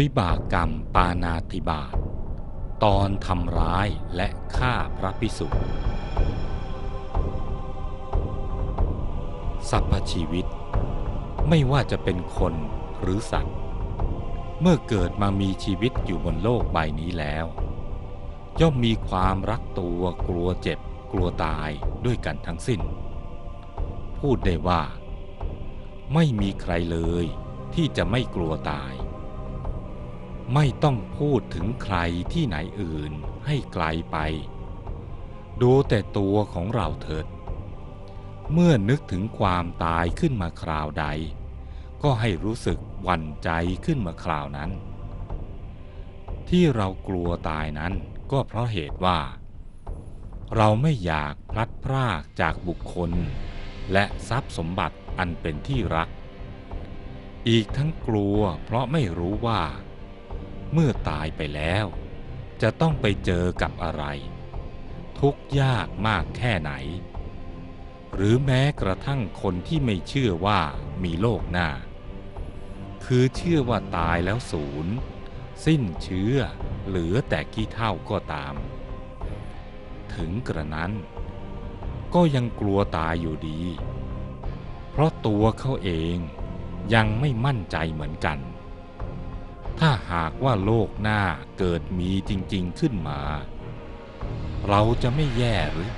วิบากกรรมปานาติบาตตอนทำร้ายและฆ่าพระพิสุสรรพชีวิต ไม่ว่าจะเป็นคนหรือสัตว์ เมื่อเกิดมามีชีวิตอยู่บนโลกใบนี้แล้ว ย่อมมีความรักตัวกลัวเจ็บกลัวตายด้วยกันทั้งสิ้น พูดได้ว่า ไม่มีใครเลยที่จะไม่กลัวตาย ไม่ต้องพูดถึงใครที่ไหนอื่นให้ไกลไป ดูแต่ตัวของเราเถิด เมื่อนึกถึงความตายขึ้นมาคราวใด ก็ให้รู้สึกหวั่นใจขึ้นมาคราวนั้น ที่เรากลัวตายนั้นก็เพราะเหตุว่า เราไม่อยากพลัดพรากจากบุคคล และทรัพย์สมบัติอันเป็นที่รัก อีกทั้งกลัวเพราะไม่รู้ว่า เมื่อตายไปแล้ว จะต้องไปเจอกับอะไร ทุกยากมากแค่ไหน หรือแม้กระทั่งคนที่ไม่เชื่อว่ามีโลกหน้า คือเชื่อว่าตายแล้วศูนย์สิ้นเชื้อเหลือแต่ขี้เท่าก็ตาม ถึงกระนั้น ก็ยังกลัวตายอยู่ดี เพราะตัวเขาเองยังไม่มั่นใจเหมือนกัน ถ้าหากว่าโลกหน้าเกิดมีจริง ๆขึ้นมา เราจะไม่แย่หรือ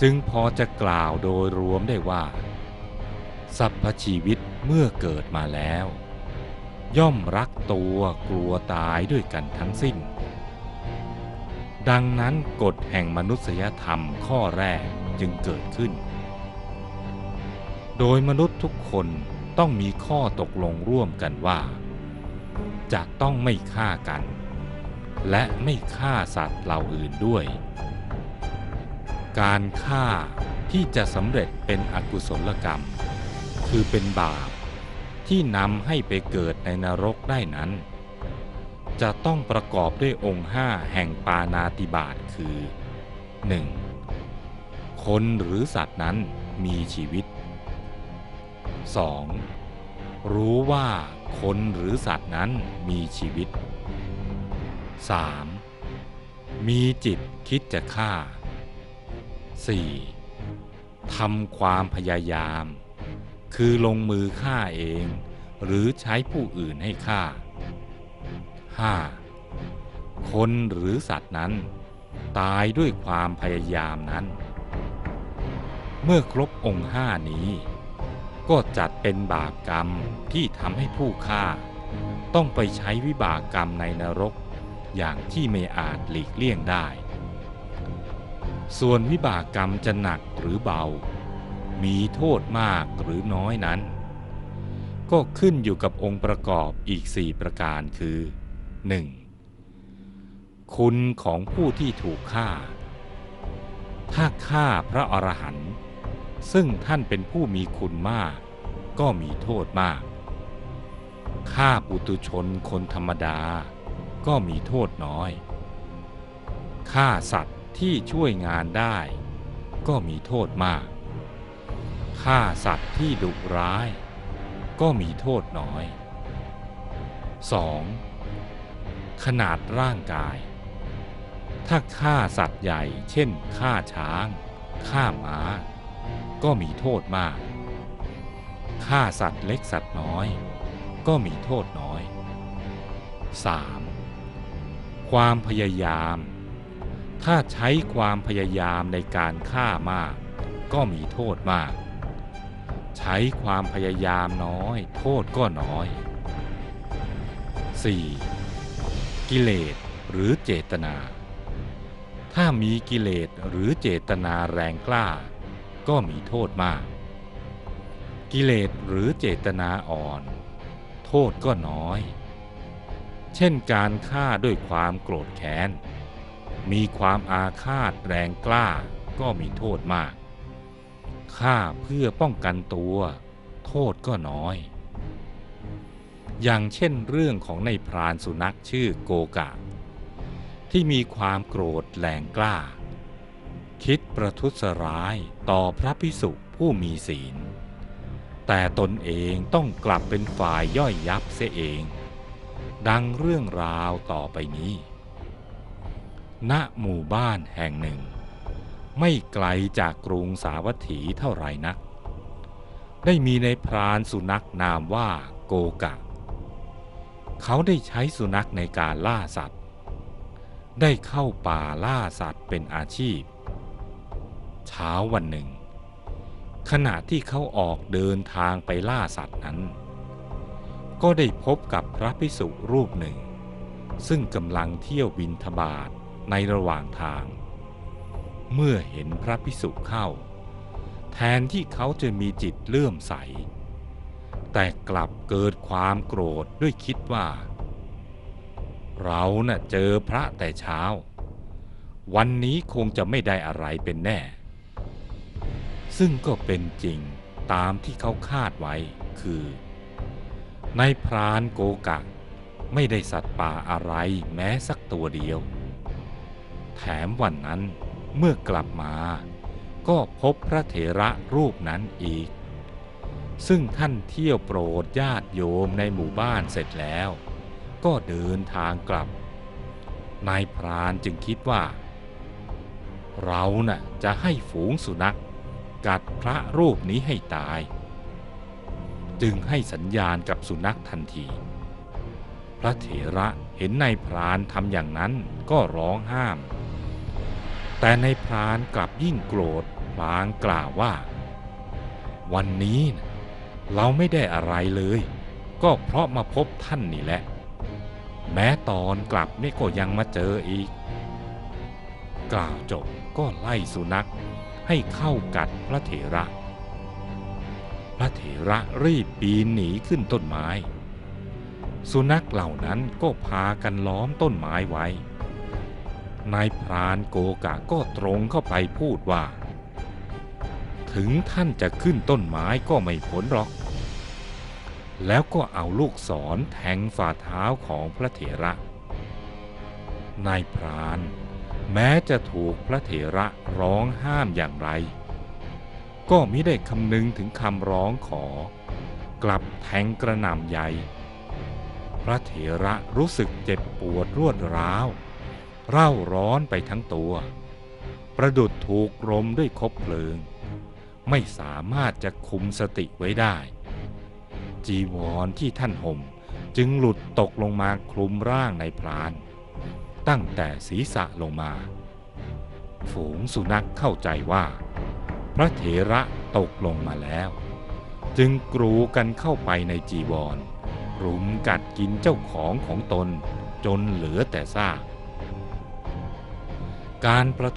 จึงพอจะกล่าวโดยรวมได้ว่าสรรพชีวิตเมื่อเกิดมาแล้ว ย่อมรักตัวกลัวตายด้วยกันทั้งสิ้น ดังนั้นกฎแห่งมนุษยธรรมข้อแรกจึงเกิดขึ้น โดยมนุษย์ทุกคนต้องมีข้อตกลงร่วมกันว่า จะต้องไม่ฆ่ากัน และไม่ฆ่าสัตว์เหล่าอื่นด้วย การฆ่าที่จะสำเร็จเป็นอกุศลกรรม คือเป็นบาปที่นำให้ไปเกิดในนรกได้นั้น จะต้องประกอบด้วยองค์ห้าแห่งปานาติบาตคือ 1. คนหรือสัตว์นั้นมีชีวิต 2. รู้ว่า คนหรือสัตว์นั้นมีชีวิต 3. มีจิตคิดจะฆ่า 4. ทำความพยายาม คือลงมือฆ่าเอง หรือใช้ผู้อื่นให้ฆ่า 5. คนหรือสัตว์นั้น ตายด้วยความพยายามนั้น เมื่อครบองค์ห้านี้ ก็จัดเป็นบาปกรรมที่ทำให้ผู้ฆ่า ต้องไปใช้วิบากกรรมในนรก อย่างที่ไม่อาจหลีกเลี่ยงได้ ส่วนวิบากกรรมจะหนักหรือเบา มีโทษมากหรือน้อยนั้น ก็ขึ้นอยู่กับองค์ประกอบอีกสี่ประการคือ 1. คุณของผู้ที่ถูกฆ่า ถ้าฆ่าพระอรหันต์ ซึ่งท่านเป็นผู้มีคุณมาก ก็มีโทษมาก ฆ่าปุตุชนคนธรรมดา ก็มีโทษน้อย ฆ่าสัตว์ที่ช่วยงานได้ ก็มีโทษมาก ฆ่าสัตว์ที่ดุร้าย ก็มีโทษน้อย 2. ขนาดร่างกาย ถ้าฆ่าสัตว์ใหญ่เช่นฆ่าช้าง ฆ่าม้า ก็มีโทษมาก ฆ่าสัตว์เล็กสัตว์น้อย ก็มีโทษน้อย 3. ความพยายาม ถ้าใช้ความพยายามในการฆ่ามาก ก็มีโทษมาก ใช้ความพยายามน้อย โทษก็น้อย 4. กิเลสหรือเจตนา ถ้ามีกิเลสหรือเจตนาแรงกล้า ก็มีโทษมาก กิเลสหรือเจตนาอ่อน โทษก็น้อย เช่นการฆ่าด้วยความโกรธแค้น มีความอาฆาตแรงกล้าก็มีโทษมาก ฆ่าเพื่อป้องกันตัว โทษก็น้อย อย่างเช่นเรื่องของในพรานสุนัขชื่อโกกะ ที่มีความโกรธแรงกล้า คิดประทุษร้ายต่อพระพิสุผู้มีศีล แต่ตนเองต้องกลับเป็นฝ่ายย่อยยับเสียเอง ดังเรื่องราวต่อไปนี้ ณหมู่บ้านแห่งหนึ่ง ไม่ไกลจากกรุงสาวัตถีเท่าไรนัก ได้มีในพรานสุนัขนามว่าโกกะ เขาได้ใช้สุนัขในการล่าสัตว์ ได้เข้าป่าล่าสัตว์เป็นอาชีพ เช้าวันหนึ่ง ขณะที่เขาออกเดินทางไปล่าสัตว์นั้น ก็ได้พบกับพระภิกษุรูปหนึ่ง ซึ่งกำลังเที่ยวบินทบาทในระหว่างทาง เมื่อเห็นพระภิกษุเข้า แทนที่เขาจะมีจิตเลื่อมใส แต่กลับเกิดความโกรธด้วยคิดว่า เราน่ะเจอพระแต่เช้าวันนี้คงจะไม่ได้อะไรเป็นแน่ ซึ่งก็เป็นจริงตามที่เขาคาดไว้คือในพรานโกกะ ไม่ได้สัตว์ป่าอะไรแม้สักตัวเดียว แถมวันนั้นเมื่อกลับมา ก็พบพระเถระรูปนั้นอีก ซึ่งท่านเที่ยวโปรดญาติโยมในหมู่บ้านเสร็จแล้ว ก็เดินทางกลับ นายพรานจึงคิดว่า เราน่ะจะให้ฝูงสุนัข กัดพระรูปนี้ให้ตาย จึงให้สัญญาณกับสุนัขทันที พระเถระเห็นนายพรานทำอย่างนั้นก็ร้องห้าม แต่นายพรานกลับยิ่งโกรธพลางกล่าวว่า วันนี้เราไม่ได้อะไรเลย ก็เพราะมาพบท่านนี่แหละ แม้ตอนกลับนี่ก็ยังมาเจออีก กล่าวจบก็ไล่สุนัข ให้เข้ากัดพระเถระ พระเถระรีบปีนหนีขึ้นต้นไม้ สุนัขเหล่านั้นก็พากันล้อมต้นไม้ไว้ นายพรานโกกะก็ตรงเข้าไปพูดว่า ถึงท่านจะขึ้นต้นไม้ก็ไม่ผลหรอก แล้วก็เอาลูกศรแทงฝ่าเท้าของพระเถระ นายพราน แม้จะถูกพระเถระร้องห้ามอย่างไร ก็มิได้คำนึงถึงคำร้องขอ กลับแทงกระหน่ำใหญ่ พระเถระรู้สึกเจ็บปวดรวดร้าว เร่าร้อนไปทั้งตัว ประดุดถูกรมด้วยคบเพลิง ไม่สามารถจะคุมสติไว้ได้ จีวรที่ท่านห่มจึงหลุดตกลงมาคลุมร่างในพราน ตั้งแต่ศีรษะลงมา ฝูงสุนัขเข้าใจว่า พระเถระตกลงมาแล้ว จึงกรูกันเข้าไปในจีวร รุมกัดกินเจ้าของของตนจนเหลือแต่ซากการประ